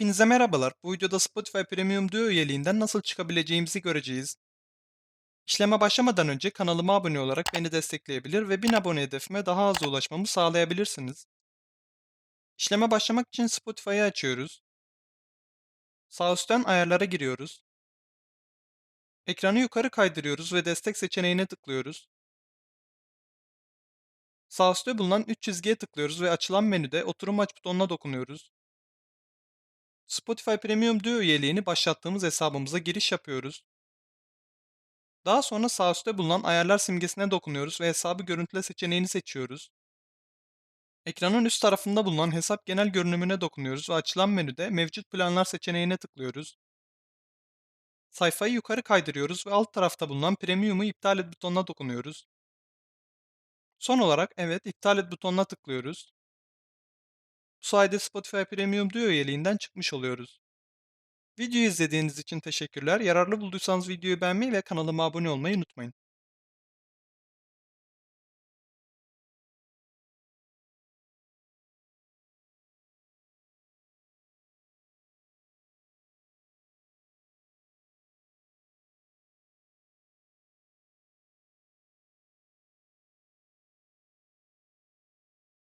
Hepinize merhabalar. Bu videoda Spotify Premium Duo üyeliğinden nasıl çıkabileceğimizi göreceğiz. İşleme başlamadan önce kanalıma abone olarak beni destekleyebilir ve 1000 abone hedefime daha hızlı ulaşmamı sağlayabilirsiniz. İşleme başlamak için Spotify'ı açıyoruz. Sağ üstten ayarlara giriyoruz. Ekranı yukarı kaydırıyoruz ve destek seçeneğine tıklıyoruz. Sağ üstte bulunan 3 çizgiye tıklıyoruz ve açılan menüde oturum aç butonuna dokunuyoruz. Spotify Premium Duo üyeliğini başlattığımız hesabımıza giriş yapıyoruz. Daha sonra sağ üstte bulunan ayarlar simgesine dokunuyoruz ve hesabı görüntüle seçeneğini seçiyoruz. Ekranın üst tarafında bulunan hesap genel görünümüne dokunuyoruz ve açılan menüde mevcut planlar seçeneğine tıklıyoruz. Sayfayı yukarı kaydırıyoruz ve alt tarafta bulunan premiumu iptal et butonuna dokunuyoruz. Son olarak evet iptal et butonuna tıklıyoruz. Bu sayede Spotify Premium Duo üyeliğinden çıkmış oluyoruz. Videoyu izlediğiniz için teşekkürler. Yararlı bulduysanız videoyu beğenmeyi ve kanalıma abone olmayı unutmayın.